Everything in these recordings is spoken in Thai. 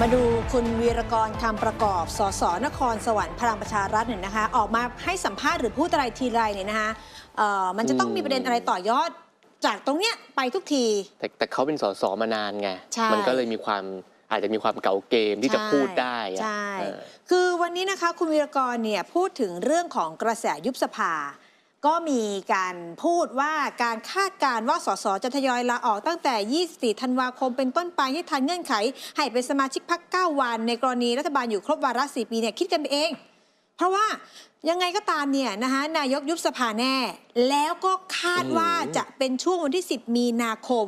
มาดูคุณวีรกรคำประกอบ สส นครสวรรค์พลังประชารัฐเนี่ยนะคะ ออกมาให้สัมภาษณ์หรือพูดอะไรทีไรเนี่ยนะคะเอ่อมันจะต้องมีประเด็นอะไรต่อยอดจากตรงเนี้ยไปทุกที แต่แต่เขาเป็นสสมานานไงใช่มันก็เลยมีความอาจจะมีความเก่าเกมที่จะพูดได้อะใช่เออคือวันนี้นะคะคุณวีรกรเนี่ยพูดถึงเรื่องของกระแสยุบสภา ก็มีการพูดว่าการคาดการณ์ว่าสสจะทยอยลาออกตั้งแต่ 24 ธันวาคมเป็นต้นไปให้ทันเงื่อนไข ให้เป็นสมาชิกพรรค9วัน ในกรณีรัฐบาลอยู่ครบวาระ 4 ปีเนี่ยคิดกันไปเอง เพราะว่ายังไงก็ตามเนี่ยนะคะนายกยุบสภาแน่ แล้วก็คาดว่าจะเป็นช่วงวันที่ 10 มีนาคม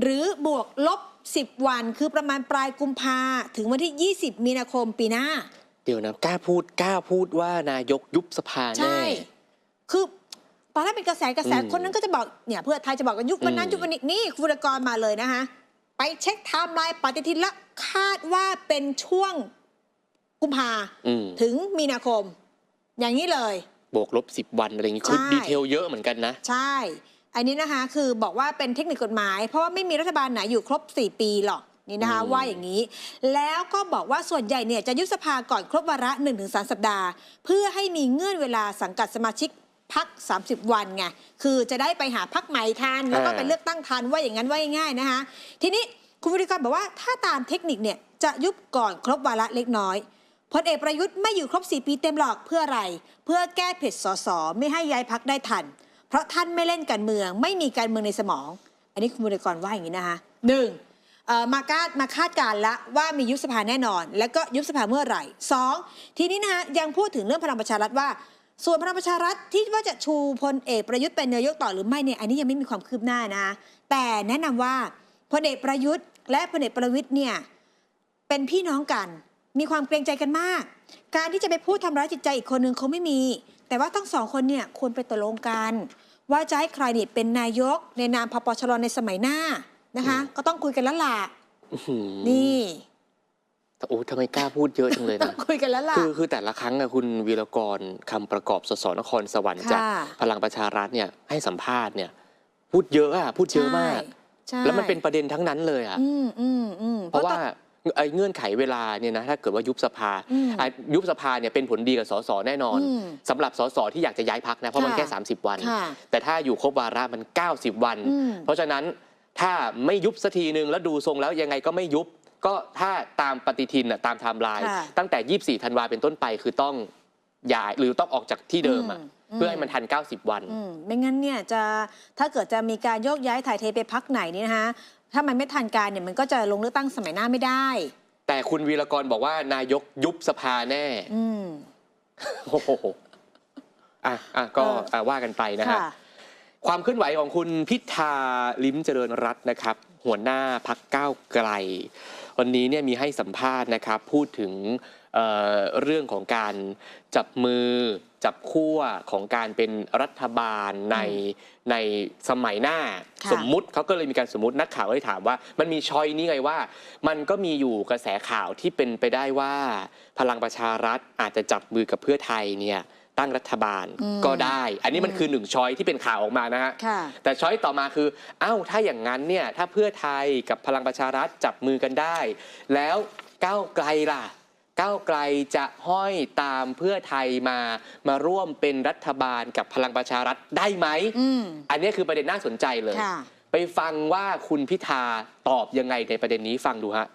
หรือบวกลบ 10 วัน คือประมาณปลายกุมภาถึงวันที่ 20 มีนาคมปีหน้า เดี๋ยวนะกล้าพูดกล้าพูดว่านายกยุบสภาใช่แน่ คือตอนแรกเป็นกระแสกระแสอืมคนนั้นก็จะบอกเนี่ยเพื่อไทยจะบอกกันยุบวันนั้นอืมยุบวันนี้นี่คุณวรกรมาเลยนะคะไปเช็คไทม์ไลน์ปฏิทินละคาดว่าเป็นช่วงกุมภาอืมถึงมีนาคม อย่างนี้เลย บวกลบสิบวันอะไรอย่างงี้คือใช่ดีเทลเยอะเหมือนกันนะ ใช่ อันนี้นะคะคือบอกว่าเป็นเทคนิคกฎหมาย เพราะว่าไม่มีรัฐบาลไหนอยู่ครบ 4 ปีหรอกนี่นะคะอืมว่าอย่างนี้ แล้วก็บอกว่าส่วนใหญ่เนี่ยจะยุบสภาก่อนครบวาระ1-3สัปดาห์ เพื่อให้มีเงื่อนเวลาสังกัดสมาชิก พัก 30 วันไงคือจะได้ไปหาพักใหม่ทันแล้วก็ไปเลือกตั้งทันว่าอย่างนั้นว่าง่ายๆนะคะ ทีนี้คุณวิริกรบอกว่าถ้าตามเทคนิคเนี่ยจะยุบก่อนครบวาระเล็กน้อยพลเอกประยุทธ์ไม่อยู่ครบ 4 ปีเต็มหรอกเพื่ออะไร เพื่อแก้เผ็ดสสไม่ให้ย้ายพักได้ทัน เพราะท่านไม่เล่นการเมือง ไม่มีการเมืองในสมอง อันนี้คุณบริกรว่าอย่างนี้นะคะหนึ่งเอ่อมาคาดมาคาดการณ์ละว่ามียุบสภาแน่นอน แล้วก็ยุบสภาเมื่อไหร่สองทีนี้นะคะยังพูดถึงเรื่องพลังประชารัฐว่า ส่วนพลังประชารัฐที่ว่าจะชูพลเอกประยุทธ์เป็นนายกต่อหรือไม่เนี่ยอันนี้ยังไม่มีความคืบหน้านะ แต่แนะนำว่าพลเอกประยุทธ์ และพลเอกประวิทย์เนี่ยเป็นพี่น้องกัน มีความเกรงใจกันมาก การที่จะไปพูดทำร้ายจิตใจอีกคนนึงเขาไม่มี แต่ว่าทั้งสองคนเนี่ยควรไปตกลงกัน ว่าจะให้ใครเนี่ยเป็นนายกในนามพปชรในสมัยหน้านะคะ ก็ต้องคุยกันแล้วล่ะอื้อหือนี่แต่ โอ้ทำไมกล้าพูดเยอะจังเลยต้อนะงคุยกันแล้วล่ะ คือคือแต่ละครั้งอะคุณวีรกรคำประกอบสสนครสวรรค์จากค่ะพลังประชารัฐเนี่ยให้สัมภาษณ์เนี่ย พูดเยอะอะพูดเยอะมากใช่แล้วมันเป็นประเด็นทั้งนั้นเลยอะอืมอืมอืมเพราะว่าตอนไอ้เงื่อนไขเวลาเนี่ยนะถ้าเกิดว่ายุบสภาอืมอะยุบสภาเนี่ยเป็นผลดีกับสสแน่นอนอืมสำหรับสสที่อยากจะย้ายพักนะเพราะมันค่ะแค่ 30 วันค่ะแต่ถ้าอยู่ครบวาระมัน 90 วันอืมเพราะฉะนั้นถ้าไม่ยุบสักทีนึงแล้วดูทรงแล้วยังไงก็ไม่ยุบ ก็ถ้าตามปฏิทินน่ะตามไทม์ไลน์ค่ะ ตั้งแต่ 24 ธันวาเป็นต้นไปคือต้องย้ายหรือต้องออกจากที่เดิมอะอืมเพื่อให้มันทัน 90 วัน อืมไม่งั้นเนี่ยจะถ้าเกิดจะมีการโยกย้ายถ่ายเทไปพักไหนนี่นะคะถ้ามันไม่ทันการเนี่ยมันก็จะลงเลือกตั้งสมัยหน้าไม่ได้ แต่คุณวีรกรบอกว่านายกยุบสภาแน่ อืมโอ้โหอะอะก็เอออะว่ากันไปนะฮะ ค่ะ ความเคลื่อนไหวของคุณพิธาลิ้มเจริญรัตน์นะครับ หัวหน้าพักก้าวไกล วันนี้เนี่ยมีให้สัมภาษณ์นะครับ พูดถึงเอ่อเรื่องของการจับมือจับขั้วของการเป็นรัฐบาลในในสมัยหน้าค่ะสมมุติเขาก็เลยมีการสมมตินักข่าวก็เลยถามว่า มันมีชอยนี้ไงว่า มันก็มีอยู่กระแสข่าวที่เป็นไปได้ว่า พลังประชารัฐอาจจะจับมือกับเพื่อไทยเนี่ย ตั้งรัฐบาลอืมก็ได้ อันนี้มันอืมคือหนึ่งช้อยที่เป็นข่าวออกมานะฮะค่ะแต่ช้อยต่อมาคือ เอ้า ถ้าอย่างนั้นเนี่ย ถ้าเพื่อไทยกับพลังประชารัฐจับมือกันได้ แล้วก้าวไกลล่ะ ก้าวไกลจะห้อยตามเพื่อไทยมา มาร่วมเป็นรัฐบาลกับพลังประชารัฐได้ไหมอืมอันนี้คือประเด็นน่าสนใจเลยค่ะไปฟังว่าคุณพิธาตอบยังไงในประเด็นนี้ฟังดูฮะ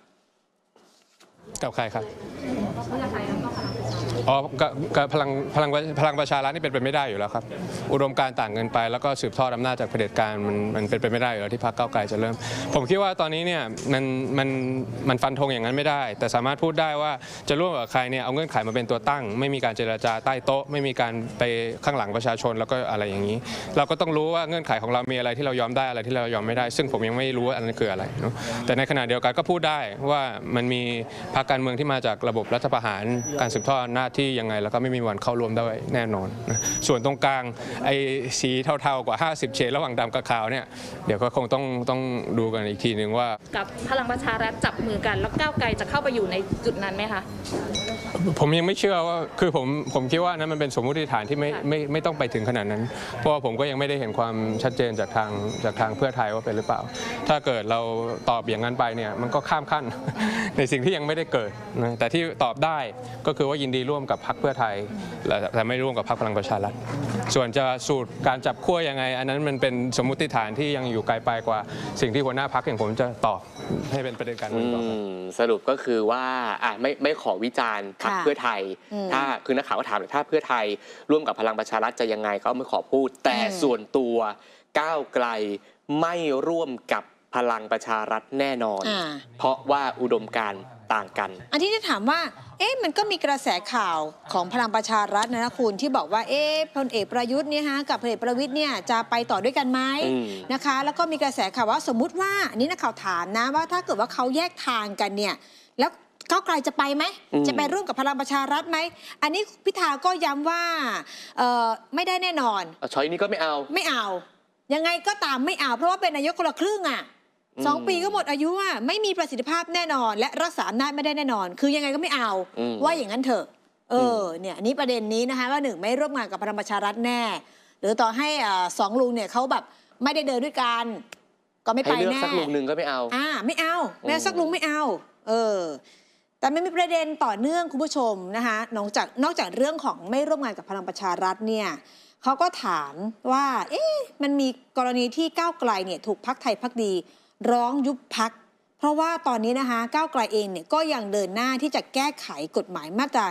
กับใครครับ อ๋อกับกับพลังพลังพลังประชารัฐนี่เป็นไปไม่ได้อยู่แล้วครับ อุดมการณ์ต่างเงินไป แล้วก็สืบทอดอำนาจจากเผด็จการมันมันเป็นไปไม่ได้อยู่แล้วที่พรรคก้าวไกลจะเริ่ม ผมคิดว่าตอนนี้เนี่ยมันมันมันฟันธงอย่างนั้นไม่ได้ แต่สามารถพูดได้ว่าจะร่วมกับใครเนี่ยเอาเงื่อนไขมาเป็นตัวตั้ง ไม่มีการเจรจาใต้โต๊ะ ไม่มีการไปข้างหลังประชาชนแล้วก็อะไรอย่างนี้ เราก็ต้องรู้ว่าเงื่อนไขของเรามีอะไรที่เรายอมได้อะไรที่เรายอมไม่ได้ ซึ่งผมยังไม่รู้ว่าอันนั้นคืออะไรเนะแต่ในขณะเดียวกันก็พูดได้ว่ามันมีพรรคการเมืองที่มาจากระบบรัฐประหารการสืบทอดอำนาจที่ยังไงแล้วก็ไม่มีวันเข้าร่วมได้แน่นอนนะส่วนตรงกลางไอ้สีเทาๆกว่า 50 เฉดระหว่างดำกับขาวเนี่ยเดี๋ยวก็คงต้องต้องดูกันอีกทีหนึ่งว่า กับพลังประชารัฐจับมือกัน แล้วก้าวไกลจะเข้าไปอยู่ในจุดนั้นไหมคะ ผมยังไม่เชื่อว่าคือผมผมคิดว่านั้นมันเป็นสมมติฐานที่ไม่ไม่ไม่ต้องไปถึงขนาดนั้น เพราะว่าผมก็ยังไม่ได้เห็นความชัดเจนจากทางจากทางเพื่อไทยว่าเป็นหรือเปล่า ถ้าเกิดเราตอบอย่างนั้นไปเนี่ยมันก็ข้ามขั้น ในสิ่งที่ยังไม่ได้เกิดนะแต่ที่ตอบได้ก็คือว่ายินดีร่วมกับพรรคเพื่อไทยและแต่ไม่ร่วมกับพรรคพลังประชารัฐส่วนจะสูตรการจับขั้วยังไง อันนั้นมันเป็นสมมติฐานที่ยังอยู่ไกลไปกว่า สิ่งที่หัวหน้าพรรคอย่างผมจะตอบให้เป็นประเด็นการเมืองต่อไปอืมสรุปก็คือว่าอะไม่ไม่ขอวิจารณ์พรรคค่ะเพื่อไทยอืมถ้าคือนักข่าวก็ถามเลยถ้าเพื่อไทย ร่วมกับพลังประชารัฐจะยังไงเขาไม่ขอพูด แต่อืมส่วนตัวก้าวไกลไม่ร่วมกับพลังประชารัฐแน่นอนอ่าเพราะว่าอุดมการณ์ต่างกัน อันที่จะถามว่า เอ๊ะมันก็มีกระแสข่าวของพลังประชารัฐนะนะคุณที่บอกว่า เอ๊ะพลเอกประยุทธ์เนี่ยฮะกับพลเอกประวิทย์เนี่ยจะไปต่อด้วยกันไหมอืมนะคะ แล้วก็มีกระแสข่าวว่าสมมุติว่าอันนี้นักข่าวถามนะว่าถ้าเกิดว่าเขาแยกทางกันเนี่ยแล้ว ก้าวไกลจะไปไหมอืมจะไปร่วมกับพลังประชารัฐไหม อันนี้พิธาก็ย้ำว่าเอ่อไม่ได้แน่นอนเอาช้อยนี้ก็ไม่เอา ไม่เอา ยังไงก็ตามไม่เอา เพราะว่าเป็นนายกคนละครึ่งอะอืมสองปีก็หมดอายุอะไม่มีประสิทธิภาพแน่นอน และรักษาอำนาจไม่ได้แน่นอน คือยังไงก็ไม่เอาอืมว่าอย่างนั้นเถอะ เอออเนี่ยอันนี้ประเด็นนี้นะคะว่าหนึ่งไม่ร่วมงานกับพลังประชารัฐแน่ หรือต่อให้อ่าสองลุงเนี่ยเขาแบบไม่ได้เดินด้วยกัน ก็ไม่ให้ไปเลือกแน่สักลุงหนึ่งก็ไม่เอา อ่า ไม่เอา แม่อืมสักลุงไม่เอา เออ แต่ไม่มีประเด็นต่อเนื่องคุณผู้ชมนะคะนอกจากนอกจากเรื่องของไม่ร่วมงานกับพลังประชารัฐเนี่ยเขาก็ถามว่า เอ๊ะมันมีกรณีที่ก้าวไกลเนี่ยถูกพักไทยพักดี ร้องยุบพัก เพราะว่าตอนนี้นะคะก้าวไกลเองเนี่ยก็ยังเดินหน้าที่จะแก้ไขกฎหมายมาตรา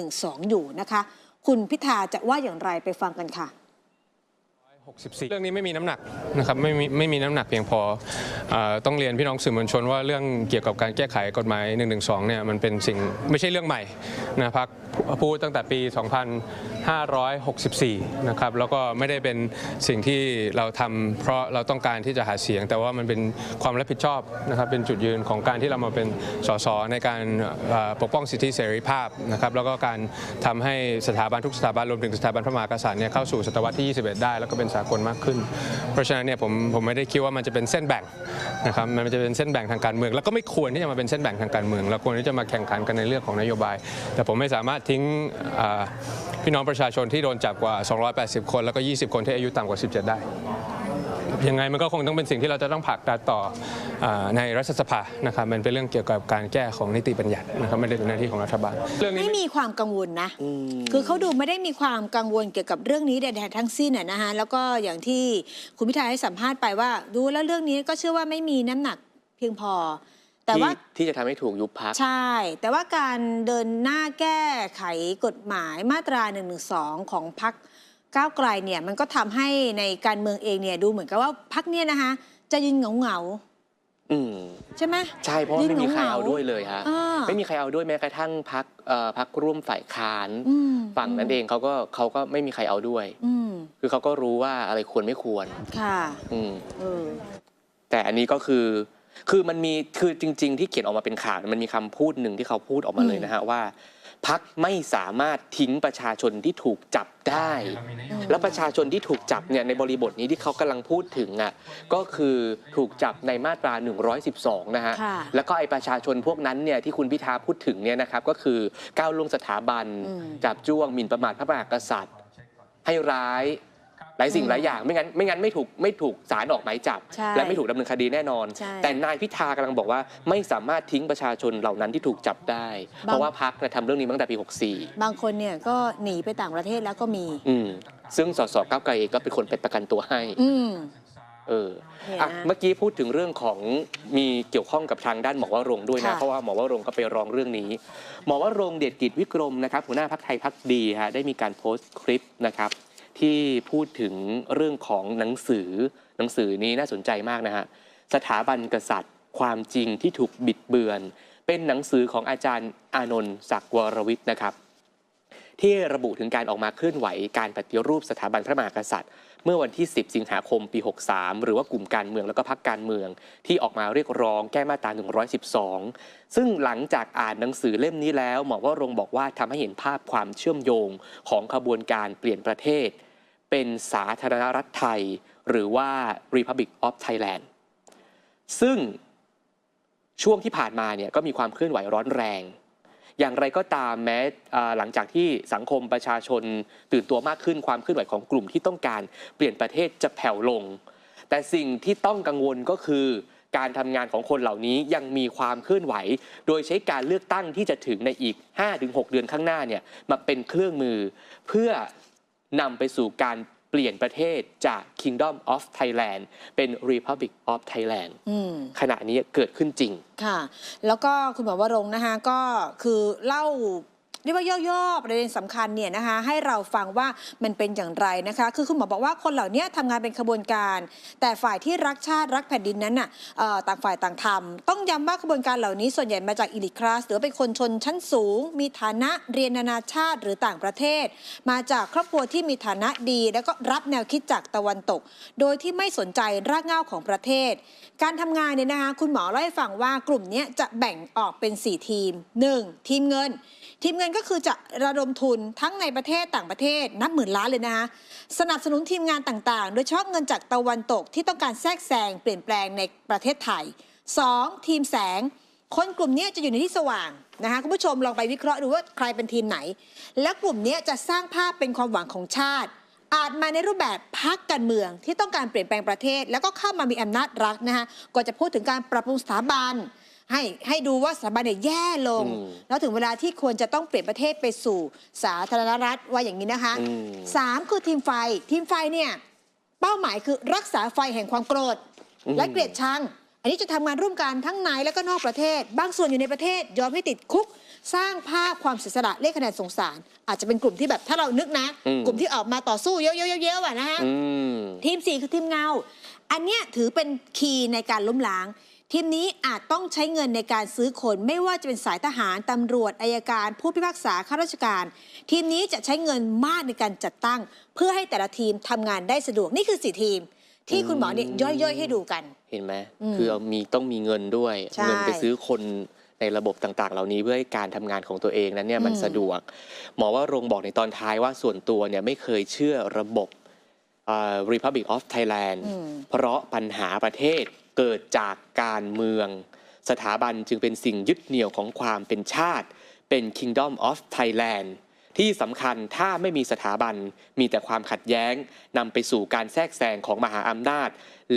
112อยู่นะคะ คุณพิธาจะว่าอย่างไรไปฟังกันค่ะ 64 เรื่องนี้ไม่มีน้ำหนักนะครับไม่มีไม่มีน้ำหนักเพียงพออต้องเรียนพี่น้องสื่อมวลชนว่าเรื่องเกี่ยวกับการแก้ไขกฎหมาย1นึเนี่ยมันเป็นสิ่งไม่ใช่เรื่องใหม่นะพักพูดตั้งแต่ปี 564 นะครับ แล้วก็ไม่ได้เป็นสิ่งที่เราทำเพราะเราต้องการที่จะหาเสียง แต่ว่ามันเป็นความรับผิดชอบนะครับ เป็นจุดยืนของการที่เรามาเป็นสสในการปกป้องสิทธิเสรีภาพนะครับ แล้วก็การทำให้สถาบันทุกสถาบันรวมถึงสถาบันพระมหากษัตริย์เนี่ยเข้าสู่ศตวรรษที่ 21 ได้ แล้วก็เป็นสากลมากขึ้น เพราะฉะนั้นเนี่ยผมผมไม่ได้คิดว่ามันจะเป็นเส้นแบ่งนะครับ มันจะเป็นเส้นแบ่งทางการเมือง แล้วก็ไม่ควรที่จะมาเป็นเส้นแบ่งทางการเมือง เราควรที่จะมาแข่งขันกันในเรื่องของนโยบาย แต่ผมไม่สามารถทิ้ง พี่น้องประชาชนที่โดนจับกว่า 280 คน แล้วก็ 20 คนที่อายุต่ำกว่า 17 ได้ ยังไงมันก็คงต้องเป็นสิ่งที่เราจะต้องผลักดันต่ออในรัฐสภานะครับ มันเป็นเรื่องเกี่ยวกับการแก้ของนิติบัญญัตินะครับไม่ได้เป็นหน้าที่ของรัฐบาล เรื่องนี้ไม่มีความกังวลนะ คือเขาดูไม่ได้มีความกังวลเกี่ยวกับเรื่องนี้ใดๆทั้งสิ้นนะนะคะแล้วก็อย่างที่คุณพิธาให้สัมภาษณ์ไปว่า ดูแล้วเรื่องนี้ก็เชื่อว่าไม่มีน้ำหนักเพียงพอ แต่ว่าที่ที่จะทำให้ถูกยุบพัก ใช่ แต่ว่าการเดินหน้าแก้ไขกฎหมายมาตรา1นึของพรรคก้าวไกลเนี่ยมันก็ทำให้ในการเมืองเองเนี่ยดูเหมือนกับว่าพรรคเนี่ยนะคะจะยืนเหงาเหงาอืม ๆใช่ไหม ใช่เพราะว่าไม่มีใครเอายืนเหงาๆด้วยเลยฮะอ่า ไม่มีใครเอาด้วยแม้กระทั่งพักพักร่วมฝ่ายค้าน อืมฝั่งนั้นเองเขาก็เขาก็ไม่มีใครเอาด้วย อืมคือเขาก็รู้ว่าอะไรควรไม่ควร ค่ะ อืม เออ แต่อันนี้ก็คือ คือมันมีคือจริง ๆ ที่เขียนออกมาเป็นข่าวมันมีคำพูดหนึ่งที่เขาพูดออกมาเลยนะฮะว่าพักไม่สามารถทิ้งประชาชนที่ถูกจับได้ แล้วประชาชนที่ถูกจับเนี่ยในบริบทนี้ที่เขากำลังพูดถึงอะก็คือถูกจับในมาตรา 112 นะฮะค่ะแล้วก็ไอประชาชนพวกนั้นเนี่ยที่คุณพิธาพูดถึงเนี่ยนะครับก็คือก้าวล่วงสถาบันอืมจับจ้วงหมิ่นประมาทพระมหากษัตริย์ ให้ร้าย หลายสิ่งหลายอย่างไม่งั้นไม่งั้นไม่ถูกไม่ถูกศาลออกหมายจับ ใช่และไม่ถูกดำเนินคดีแน่นอน ใช่แต่นายพิธากำลังบอกว่าไม่สามารถทิ้งประชาชนเหล่านั้นที่ถูกจับได้เพราะว่าพักทำเรื่องนี้มาตั้งแต่ปี64บางคนเนี่ยก็หนีไปต่างประเทศแล้วก็มีอืมซึ่งสสก้าวไกลเองก็เป็นคนไปประกันตัวให้ อืมเออ เนี่ยอะนะ เมื่อกี้พูดถึงเรื่องของมีเกี่ยวข้องกับทางด้านหมอวรงค์ด้วยนะ ค่ะ เพราะว่าหมอวรงค์ก็ไปร้องเรื่องนี้ หมอวรงค์เดชกิจวิกรมนะครับหัวหน้าพักไทยพักดีฮะได้มีการโพสต์คลิปนะครับ ที่พูดถึงเรื่องของหนังสือหนังสือนี้น่าสนใจมากนะฮะสถาบันกษัตริย์ ความจริงที่ถูกบิดเบือน เป็นหนังสือของอาจารย์อานนท์ศักดิ์วรวิทย์นะครับ ที่ระบุถึงการออกมาเคลื่อนไหวการปฏิรูปสถาบันพระมหากษัตริย์ เมื่อวันที่ 10 สิงหาคมปี 63 หรือว่ากลุ่มการเมืองแล้วก็พรรคการเมือง ที่ออกมาเรียกร้องแก้มาตรา 112 ซึ่งหลังจากอ่านหนังสือเล่มนี้แล้วหมอว่ารงบอกว่าทำให้เห็นภาพความเชื่อมโยงของขบวนการเปลี่ยนประเทศ เป็นสาธารณรัฐไทย หรือว่า Republic of Thailand ซึ่งช่วงที่ผ่านมาเนี่ยก็มีความเคลื่อนไหวร้อนแรง อย่างไรก็ตามแม้หลังจากที่สังคมประชาชนตื่นตัวมากขึ้นความเคลื่อนไหวของกลุ่มที่ต้องการเปลี่ยนประเทศจะแผ่วลง แต่สิ่งที่ต้องกังวลก็คือการทำงานของคนเหล่านี้ยังมีความเคลื่อนไหว โดยใช้การเลือกตั้งที่จะถึงในอีก 5-6 เดือนข้างหน้าเนี่ยมาเป็นเครื่องมือ เพื่อ นำไปสู่การเปลี่ยนประเทศจาก Kingdom of Thailand เป็น Republic of Thailand อืมขณะนี้เกิดขึ้นจริง ค่ะ แล้วก็คุณหมอวรงค์นะคะก็คือเล่าเรียกว่าย่อๆประเด็นสำคัญเนี่ยนะคะให้เราฟังว่ามันเป็นอย่างไรนะคะ คือคุณหมอบอกว่าคนเหล่านี้ทำงานเป็นขบวนการ แต่ฝ่ายที่รักชาติรักแผ่นดินนั้นน่ะเอ่อต่างฝ่ายต่างทำต้องย้ำว่าขบวนการเหล่านี้ส่วนใหญ่มาจากอิลิคลาสหรือเป็นคนชนชั้นสูง มีฐานะเรียนนานาชาติหรือต่างประเทศ มาจากครอบครัวที่มีฐานะดี แล้วก็รับแนวคิดจากตะวันตก โดยที่ไม่สนใจรากเหง้าของประเทศ การทำงานเนี่ยนะคะคุณหมอเล่าให้ฟังว่ากลุ่มนี้จะแบ่งออกเป็น 4 ทีม 1. ทีมเงิน ทีมเงินก็็คือจะระดมทุนทั้งในประเทศต่างประเทศนับหมื่นล้านเลยนะคะสนับสนุนทีมงานต่างๆ โดยเฉพาะเงินจากตะวันตกที่ต้องการแทรกแซงเปลี่ยนแปลงในประเทศไทย 2. ทีมแสง คนกลุ่มนี้จะอยู่ในที่สว่างนะคะคุณผู้ชมลองไปวิเคราะห์ดูว่าใครเป็นทีมไหน และกลุ่มนี้จะสร้างภาพเป็นความหวังของชาติ อาจมาในรูปแบบพักการเมืองที่ต้องการเปลี่ยนแปลงประเทศ แล้วก็เข้ามามีอำนาจรัฐนะคะก็จะพูดถึงการปรับปรุงสถาบัน ให้ให้ดูว่าสถาบันเนี่ยแย่ลงอืมแล้วถึงเวลาที่ควรจะต้องเปลี่ยนประเทศไปสู่สาธารณรัฐว่าอย่างนี้นะคะอืมสามคือทีมไฟทีมไฟเนี่ยเป้าหมายคือรักษาไฟแห่งความโกรธ และเกลียดชัง อันนี้จะทำงานร่วมกันทั้งในและก็นอกประเทศ บางส่วนอยู่ในประเทศยอมให้ติดคุก สร้างภาพความเสียสละเลขคะแนนสงสาร อาจจะเป็นกลุ่มที่แบบถ้าเรานึกนะอืมกลุ่มที่ออกมาต่อสู้เยอะๆๆๆอะนะฮะอืมทีม4คือทีมเงา อันเนี้ยถือเป็นคีย์ในการล้มล้าง ทีมนี้อาจต้องใช้เงินในการซื้อคนไม่ว่าจะเป็นสายทหารตำรวจอายการ ผู้พิพากษาข้าราชการ ทีมนี้จะใช้เงินมากในการจัดตั้ง เพื่อให้แต่ละทีมทำงานได้สะดวกนี่คือสี่ทีม ที่คุณหมอเนี่ยย่อยๆ ให้ดูกัน เห็นไหมอืมคือเอามีต้องมีเงินด้วยใช่เงินไปซื้อคนในระบบต่างๆ เหล่านี้เพื่อให้การทำงานของตัวเองนั้นเนี่ยมันอืมสะดวก หมอว่ารงค์บอกในตอนท้ายว่าส่วนตัวเนี่ยไม่เคยเชื่อระบบเอ่อ Republic of Thailand อืมเพราะปัญหาประเทศ เกิดจากการเมือง สถาบันจึงเป็นสิ่งยึดเหนี่ยวของความเป็นชาติ เป็น Kingdom of Thailand ที่สำคัญถ้าไม่มีสถาบันมีแต่ความขัดแย้งนำไปสู่การแทรกแซงของมหาอำนาจ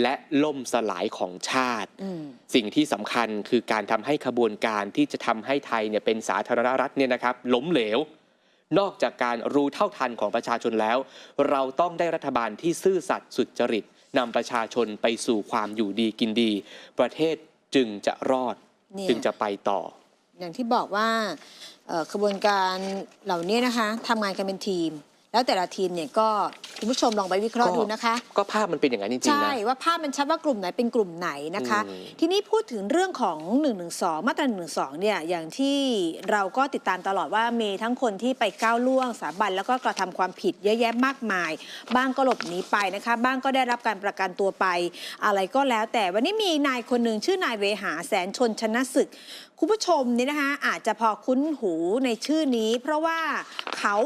และล่มสลายของชาติอืมสิ่งที่สำคัญคือการทำให้ขบวนการที่จะทำให้ไทยเนี่ยเป็นสาธารณรัฐเนี่ยนะครับ ล้มเหลว นอกจากการรู้เท่าทันของประชาชนแล้ว เราต้องได้รัฐบาลที่ซื่อสัตย์สุจริต นำประชาชนไปสู่ความอยู่ดีกินดี ประเทศจึงจะรอดเนี่ยจึงจะไปต่อ อย่างที่บอกว่าเอ่อขบวนการเหล่านี้นะคะทำงานกันเป็นทีม แล้วแต่ละทีมเนี่ยก็คุณผู้ชมลองไปวิเคราะห์ก็ดูนะคะ ก็ภาพมันเป็นอย่างนั้นจริงๆใช่นะว่าภาพมันชัดว่ากลุ่มไหนเป็นกลุ่มไหนนะคะอืมทีนี้พูดถึงเรื่องของ 1 1 2 มาตรา1 1 2 เนี่ยอย่างที่เราก็ติดตามตลอดว่ามีทั้งคนที่ไปก้าวล่วงสถาบันแล้วก็กระทำความผิดเยอะแยะมากมาย บ้างก็หลบหนีไปนะคะบ้างก็ได้รับการประกันตัวไป อะไรก็แล้วแต่วันนี้มีนายคนหนึ่งชื่อนายเวหาแสนชนชนะศึกคุณผู้ชมนี่นะคะอาจจะพอคุ้นหูในชื่อนี้ เพราะว่าเขา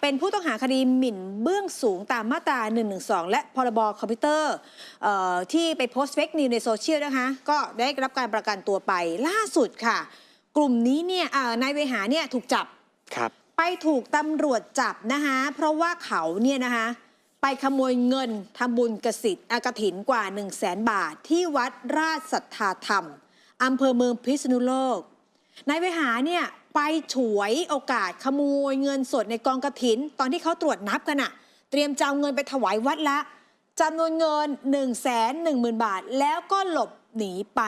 เป็นผู้ต้องหาคดีหมิ่นเบื้องสูงตามมาตรา 112 และพรบคอมพิวเตอร์เอ่อที่ไปโพสต์เฟกนิวในโซเชียลนะคะ ก็ได้รับการประกันตัวไปล่าสุดค่ะ กลุ่มนี้เนี่ยอ่านายเวหาเนี่ยถูกจับครับไปถูกตำรวจจับนะคะเพราะว่าเขาเนี่ยนะคะไปขโมยเงินทำบุญกสิทธิ์อากถินกว่า 1 0 0 0 0แสนบาท ที่วัดราชสัทธาธรรมอำเภอเมืองพิษณุโลกนายเวหาเนี่ย ไปฉวยโอกาสขโมยเงินสดในกองกระถิน ตอนที่เขาตรวจนับกันอะเตรียมจะเอาเงินไปถวายวัดละจำนวนเงิน 1 1 0 0 0 0 บาท แล้วก็หลบหนีไป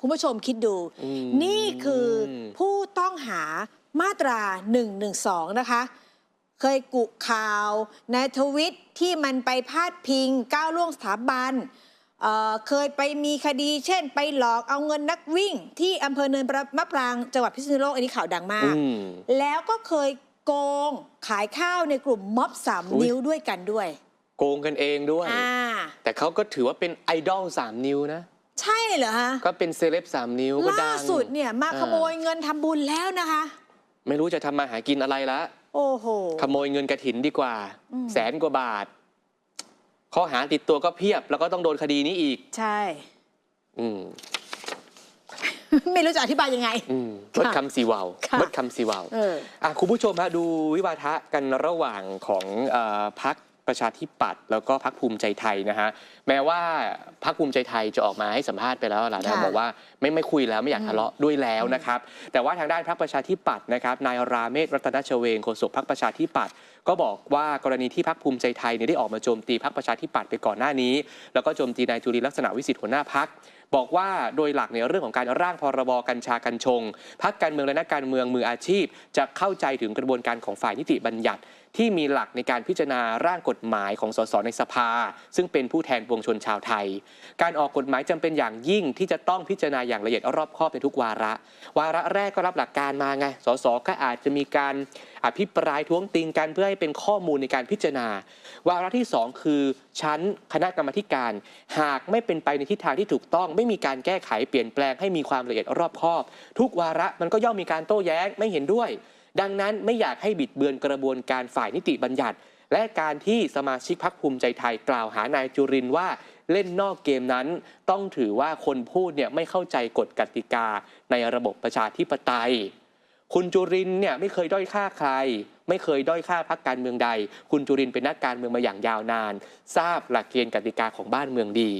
คุณผู้ชมคิดดูอืมนี่คือผู้ต้องหามาตรา 112 นะคะ เคยกุข่าวในทวิตที่มันไปพาดพิงก้าวล่วงสถาบัน เอ่อเคยไปมีคดี เช่น ไปหลอกเอาเงินนักวิ่ง ที่อำเภอเนินมะปรางจังหวัดพิษณุโลกอันนี้ข่าวดังมากอืมแล้วก็เคยโกงขายข้าวในกลุ่มม็อบสามอุ๊ยนิ้วด้วยกันด้วย โกงกันเองด้วยอ่าแต่เขาก็ถือว่าเป็นไอดอลสามนิ้วนะใช่เหรอฮะก็เป็นเซเลบสามนิ้วก็ดัล่างสุดเนี่ยมาอ่าขโมยเงินทำบุญแล้วนะคะ ไม่รู้จะทำมาหากินอะไรละโอ้โหขโมยเงินกระถินดีกว่าอืมแสนกว่าบาท ข้อหาติดตัวก็เพียบ แล้วก็ต้องโดนคดีนี้อีก ใช่ อืม ไม่รู้จะอธิบายยังไง อืมค่ะเบิดคำสีวาวค่ะ เบิดคำสีวาว เออ อะคุณผู้ชมฮะดูวิวาทะกันระหว่างของเออพักประชาธิปัตย์แล้วก็พักภูมิใจไทยนะฮะแม้ว่าพักภูมิใจไทยจะออกมาให้สัมภาษณ์ไปแล้วล่ะนะค่ะบอกว่าไม่ไม่คุยแล้วไม่อยากอืมทะเลาะด้วยแล้วนะครับ แต่ว่าทางด้านพักประชาธิปัตย์นะครับนายราเมศรัตนชเวงโฆษกพักประชาธิปัตย์ก็บอกว่ากรณีที่พักภูมิใจไทยเนี่ยได้ออกมาโจมตีพักประชาธิปัตย์ไปก่อนหน้านี้ แล้วก็โจมตีนายจุลินลักษณะวิสิทธิ์หัวหน้าพัก บอกว่าโดยหลักในเรื่องของการร่างพรบกัญชากัญชงพักการเมืองและนักการเมืองมืออาชีพ จะเข้าใจถึงกระบวนการของฝ่ายนิติบัญญัติ ที่มีหลักในการพิจารณาร่างกฎหมายของสสในสภา ซึ่งเป็นผู้แทนปวงชนชาวไทย การออกกฎหมายจำเป็นอย่างยิ่งที่จะต้องพิจารณาอย่างละเอียดรอบคอบในทุกวาระ วาระแรกก็รับหลักการมาไงสสก็อาจจะมีการอภิปรายท้วงติงกันเพื่อให้เป็นข้อมูลในการพิจารณา วาระที่ 2 คือชั้นคณะกรรมการ หากไม่เป็นไปในทิศทางที่ถูกต้องไม่มีการแก้ไขเปลี่ยนแปลงให้มีความละเอียดรอบคอบ ทุกวาระมันก็ย่อมมีการโต้แย้งไม่เห็นด้วย ดังนั้นไม่อยากให้บิดเบือนกระบวนการฝ่ายนิติบัญญัติ และการที่สมาชิกพักภูมิใจไทยกล่าวหานายจุรินว่าเล่นนอกเกมนั้น ต้องถือว่าคนพูดเนี่ยไม่เข้าใจกฎกติกาในระบบประชาธิปไตย คุณจุรินเนี่ยไม่เคยด้อยค่าใคร ไม่เคยด้อยค่าพักการเมืองใด คุณจุรินเป็นนักการเมืองมาอย่างยาวนาน ทราบหลักเกณฑ์กติกาของบ้านเมืองดี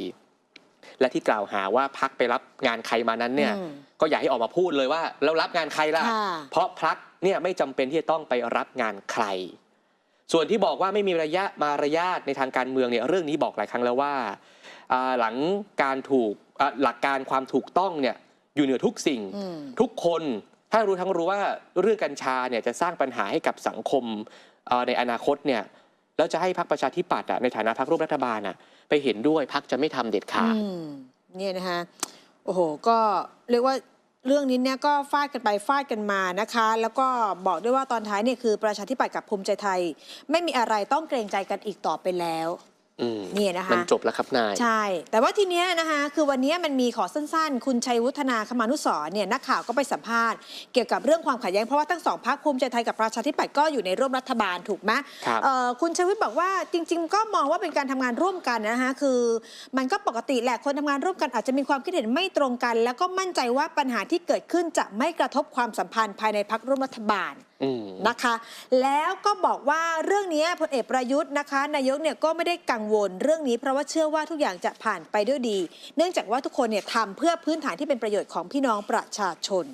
และที่กล่าวหาว่าพักไปรับงานใครมานั้นเนี่ยอืมก็อยากให้ออกมาพูดเลยว่าเรารับงานใครล่ะค่ะเพราะพักเนี่ยไม่จำเป็นที่จะต้องไปรับงานใคร ส่วนที่บอกว่าไม่มีระยะมารยาทในทางการเมืองเนี่ยเรื่องนี้บอกหลายครั้งแล้วว่าอ่าหลังการถูกอ่าหลักการความถูกต้องเนี่ยอยู่เหนือทุกสิ่งอืมทุกคนถ้ารู้ทั้งรู้ว่าเรื่องกัญชาเนี่ยจะสร้างปัญหาให้กับสังคมเอ่อในอนาคตเนี่ย แล้วจะให้พรรคประชาธิปัตย์ในฐานะพรรคร่วมรัฐบาลอะไปเห็นด้วยพรรคจะไม่ทำเด็ดขาดเนี่ยนะคะโอ้โหก็เรียกว่าเรื่องนี้เนี่ยก็ฟาดกันไปฟาดกันมานะคะ แล้วก็บอกด้วยว่าตอนท้ายเนี่ยคือประชาธิปัตย์กับภูมิใจไทย ไม่มีอะไรต้องเกรงใจกันอีกต่อไปแล้ว นี่ยนะคะมันจบแล้วครับนาย ใช่ แต่ว่าทีเนี้ยนะคะคือวันเนี้ยมันมีขอสั้นๆ คุณชัยวุฒนาคมานุสรณ์เนี่ยนักข่าวก็ไปสัมภาษณ์เกี่ยวกับเรื่องความขัดแย้งเพราะว่าทั้งสองพรรคภูมิใจไทยกับประชาธิปัตย์ก็อยู่ในร่วมรัฐบาลถูกไหมครับเอ่อคุณชัยวุฒิบอกว่าจริง ๆ ก็มองว่าเป็นการทำงานร่วมกันนะคะคือมันก็ปกติแหละคนทำงานร่วมกันอาจจะมีความคิดเห็นไม่ตรงกัน แล้วก็มั่นใจว่าปัญหาที่เกิดขึ้นจะไม่กระทบความสัมพันธ์ภายในพรรคร่วมรัฐบาลอืม นะคะ แล้วก็บอกว่าเรื่องนี้พลเอกประยุทธ์นะคะ นายกเนี่ยก็ไม่ได้กังวลเรื่องนี้เพราะว่าเชื่อว่าทุกอย่างจะผ่านไปด้วยดี เนื่องจากว่าทุกคนเนี่ยทำเพื่อพื้นฐานที่เป็นประโยชน์ของพี่น้องประชาชน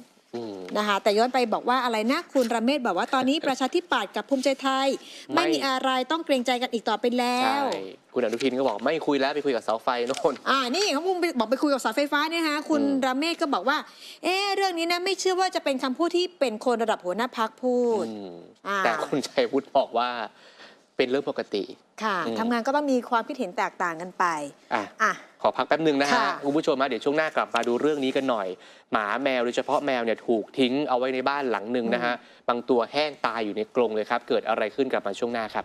นะคะแต่ย้อนไปบอกว่าอะไรนะคุณระเมศบอกว่าตอนนี้ประชาธิปัตย์กับภูมิใจไทย ไม่ไม่มีอะไรต้องเกรงใจกันอีกต่อไปแล้ใช่วคุณอนุทินก็บอกไม่คุยแล้วไปคุยกับเสาไฟโน่นอ่านี่เขาพุ่งไปบอกไปคุยกับเสาไฟฟ้าเนี่ยนะคะคุณอืมราเมศก็บอกว่า เอ๊ะเรื่องนี้นะไม่เชื่อว่าจะเป็นคำพูดที่เป็นคนระดับหัวหน้าพักพูดอืมอ่าแต่คุณชัยวุฒิบอกว่าเป็นเรื่องปกติ ค่ะอืมทำงานก็ต้องมีความคิดเห็นแตกต่างกันไปอะอะ ขอพักแป๊บหนึ่งนะฮะค่ะ คุณผู้ชมมาเดี๋ยวช่วงหน้ากลับมาดูเรื่องนี้กันหน่อย หมาแมวโดยเฉพาะแมวเนี่ยถูกทิ้งเอาไว้ในบ้านหลังหนึ่งนะฮะบางตัวแห้งตายอยู่ในกรงเลยครับ เกิดอะไรขึ้นกลับมาช่วงหน้าครับ